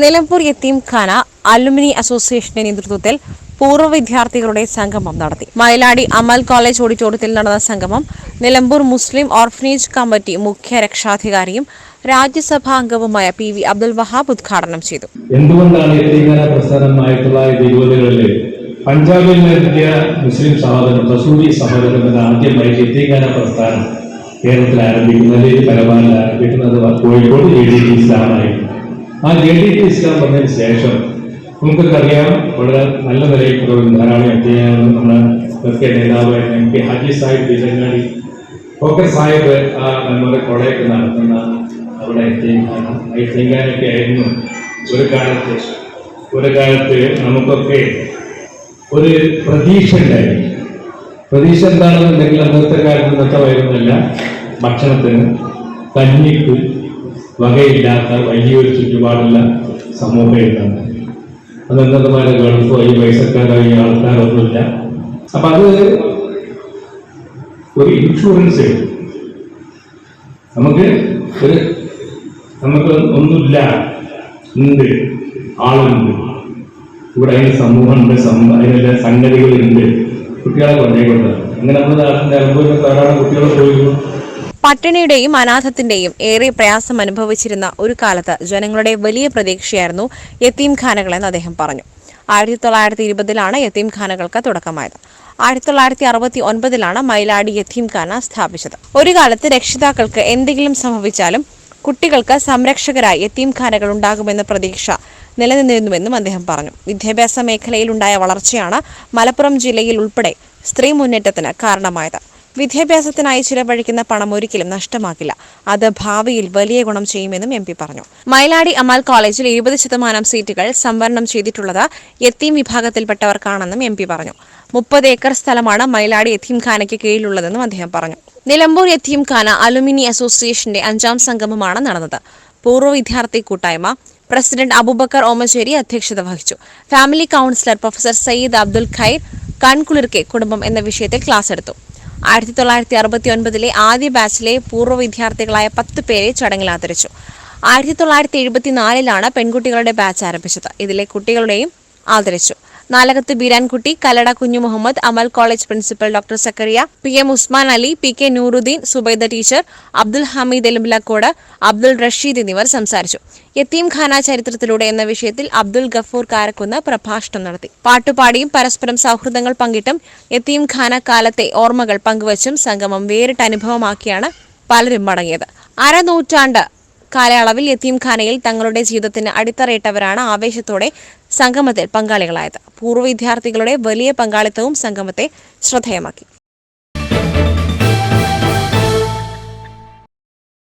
നിലമ്പൂർ യത്തീംഖാന alumni അസോസിയേഷന്റെ നേതൃത്വത്തിൽ പൂർവ വിദ്യാർത്ഥികളുടെ സംഗമം നടത്തി. മയിലാടി അമൽ കോളേജ് ഓഡിറ്റോറിയത്തിൽ നടന്ന സംഗമം നിലമ്പൂർ മുസ്ലിം ഓർഫനേജ് കമ്മിറ്റി മുഖ്യ രക്ഷാധികാരിയും രാജ്യസഭാ അംഗവുമായ പി വി അബ്ദുൽ വഹാബ് ഉദ്ഘാടനം ചെയ്തു. എന്തുകൊണ്ടാണ് പഞ്ചാബിൽ മുസ്ലിം സഹോദരൻ റസൂലി സഹോദരൻ ആദ്യമായി പ്രസ്ഥാനം കേരളത്തിൽ ആരംഭിക്കുന്നത് പരമാവധി ആരംഭിക്കുന്നത് കോഴിക്കോട് എ ഡി ഇസ്ലാമായിരുന്നു ആ ജെ ഡി ടി ഇസ്ലാം വന്നതിന് ശേഷം നമുക്കറിയാം വളരെ നല്ല നിലയിൽ പുറകിൽ ധാരാളം അധ്യയനം നമ്മുടെ ഒക്കെ നേതാവ് എം പി ഹാജി സാഹിബ് ബിജങ്ങാടി ഒക്കെ സാഹിബ് ആ നമ്മുടെ കൊടയൊക്കെ നടത്തുന്ന അവിടെ എത്തിങ്ങാന എത്തിങ്ങാനൊക്കെ ആയിരുന്നു ഒരു കാലത്ത്. ഒരു കാലത്ത് നമുക്കൊക്കെ ഒരു പ്രതീക്ഷ ഉണ്ടായിരുന്നു. പ്രതീക്ഷ എന്താണെന്നുണ്ടെങ്കിൽ അന്നത്തെ കാലത്ത് ഇന്നത്തെ വരുന്നില്ല ഭക്ഷണത്തിന് കഞ്ഞിക്ക് വകയില്ലാത്ത വലിയൊരു ചുറ്റുപാടുള്ള സമൂഹം ഉണ്ടാകും അത് എന്തെന്നുമായ ഗൾഫ് വഴി പൈസക്കാരായി ആൾക്കാരൊന്നുമില്ല. അപ്പൊ അത് ഒരു ഇൻഷുറൻസ് നമുക്ക് ഒരു നമുക്ക് ഒന്നുമില്ല. ഉണ്ട്. ആളുണ്ട്. ഇവിടെ അതിന് സമൂഹമുണ്ട്. അതിനെല്ലാം സംഗതികളുണ്ട്. കുട്ടികളെ കൊണ്ടേക്കൊണ്ട് അങ്ങനെ നമ്മുടെ നാട്ടിൽ നിലമ്പൂരിൽ ധാരാളം കുട്ടികളെ പോയിരുന്നു. പട്ടിണിയുടെയും അനാഥത്തിന്റെയും ഏറെ പ്രയാസം അനുഭവിച്ചിരുന്ന ഒരു കാലത്ത് ജനങ്ങളുടെ വലിയ പ്രതീക്ഷയായിരുന്നു യത്തീംഖാനകളെന്ന് അദ്ദേഹം പറഞ്ഞു. ആയിരത്തി തൊള്ളായിരത്തി ഇരുപതിലാണ് യത്തീംഖാനകൾക്ക് തുടക്കമായത്. ആയിരത്തി തൊള്ളായിരത്തി അറുപത്തി ഒൻപതിലാണ് മയിലാടി യത്തീംഖാന സ്ഥാപിച്ചത്. ഒരു കാലത്ത് രക്ഷിതാക്കൾക്ക് എന്തെങ്കിലും സംഭവിച്ചാലും കുട്ടികൾക്ക് സംരക്ഷകരായി യത്തീംഖാനകൾ ഉണ്ടാകുമെന്ന പ്രതീക്ഷ നിലനിന്നിരുന്നുവെന്നും അദ്ദേഹം പറഞ്ഞു. വിദ്യാഭ്യാസ മേഖലയിലുണ്ടായ വളർച്ചയാണ് മലപ്പുറം ജില്ലയിൽ ഉൾപ്പെടെ സ്ത്രീ മുന്നേറ്റത്തിന് കാരണമായത്. വിദ്യാഭ്യാസത്തിനായി ചിലവഴിക്കുന്ന പണം ഒരിക്കലും നഷ്ടമാക്കില്ല അത് ഭാവിയിൽ വലിയ ഗുണം ചെയ്യുമെന്നും എം പി പറഞ്ഞു. മൈലാടി അമാൽ കോളേജിൽ എഴുപത് ശതമാനം സീറ്റുകൾ സംവരണം ചെയ്തിട്ടുള്ളത് യത്തീം വിഭാഗത്തിൽപ്പെട്ടവർക്കാണെന്നും എം പി പറഞ്ഞു. മുപ്പത് ഏക്കർ സ്ഥലമാണ് മയിലാടി യത്തീംഖാനയ്ക്ക് കീഴിലുള്ളതെന്നും അദ്ദേഹം പറഞ്ഞു. നിലമ്പൂർ യത്തീംഖാന അലുമിനി അസോസിയേഷന്റെ അഞ്ചാം സംഗമമാണ് നടന്നത്. പൂർവ വിദ്യാർത്ഥി കൂട്ടായ്മ പ്രസിഡന്റ് അബൂബക്കർ ഓമശ്ശേരി അധ്യക്ഷത വഹിച്ചു. Family counsellor professor Syed Abdul Khair കൺകുളിർക്കെ കുടുംബം എന്ന വിഷയത്തിൽ ക്ലാസ് എടുത്തു. ആയിരത്തി തൊള്ളായിരത്തി അറുപത്തി ഒൻപതിലെ ആദ്യ ബാച്ചിലെ പൂർവ വിദ്യാർത്ഥികളായ പത്ത് പേരെ ചടങ്ങിൽ ആദരിച്ചു. ആയിരത്തി തൊള്ളായിരത്തി എഴുപത്തിനാലിലാണ് പെൺകുട്ടികളുടെ ബാച്ച് ആരംഭിച്ചത്. ഇതിലെ കുട്ടികളുടെയും ആദരിച്ചു. Nalakath Beerankutty Kallada Kunhu Muhammad Amal college principal doctor Zakariya P M Usman Ali P K Nooruddin Subaida teacher Abdul Hameed Elumbalakode Abdul Rasheed എന്നിവർ സംസാരിച്ചു. യത്തീം ഖാന ചരിത്രത്തിലൂടെ എന്ന വിഷയത്തിൽ അബ്ദുൽ ഗഫൂർ കാരക്കുന്ന് പ്രഭാഷണം നടത്തി. പാട്ടുപാടിയും പരസ്പരം സൗഹൃദങ്ങൾ പങ്കിട്ടും യത്തീം ഖാന കാലത്തെ ഓർമ്മകൾ പങ്കുവച്ചും സംഗമം വേറിട്ട അനുഭവമാക്കിയാണ് പലരും മടങ്ങിയത്. അരനൂറ്റാണ്ട് കാലയളവിൽ യത്തീംഖാനയിൽ തങ്ങളുടെ ജീവിതത്തിന് അടിത്തറയിട്ടവരാണ് ആവേശത്തോടെ സംഗമത്തിൽ പങ്കാളികളായത്. പൂർവ വിദ്യാർത്ഥികളുടെ വലിയ പങ്കാളിത്തവും സംഗമത്തെ ശ്രദ്ധേയമാക്കി.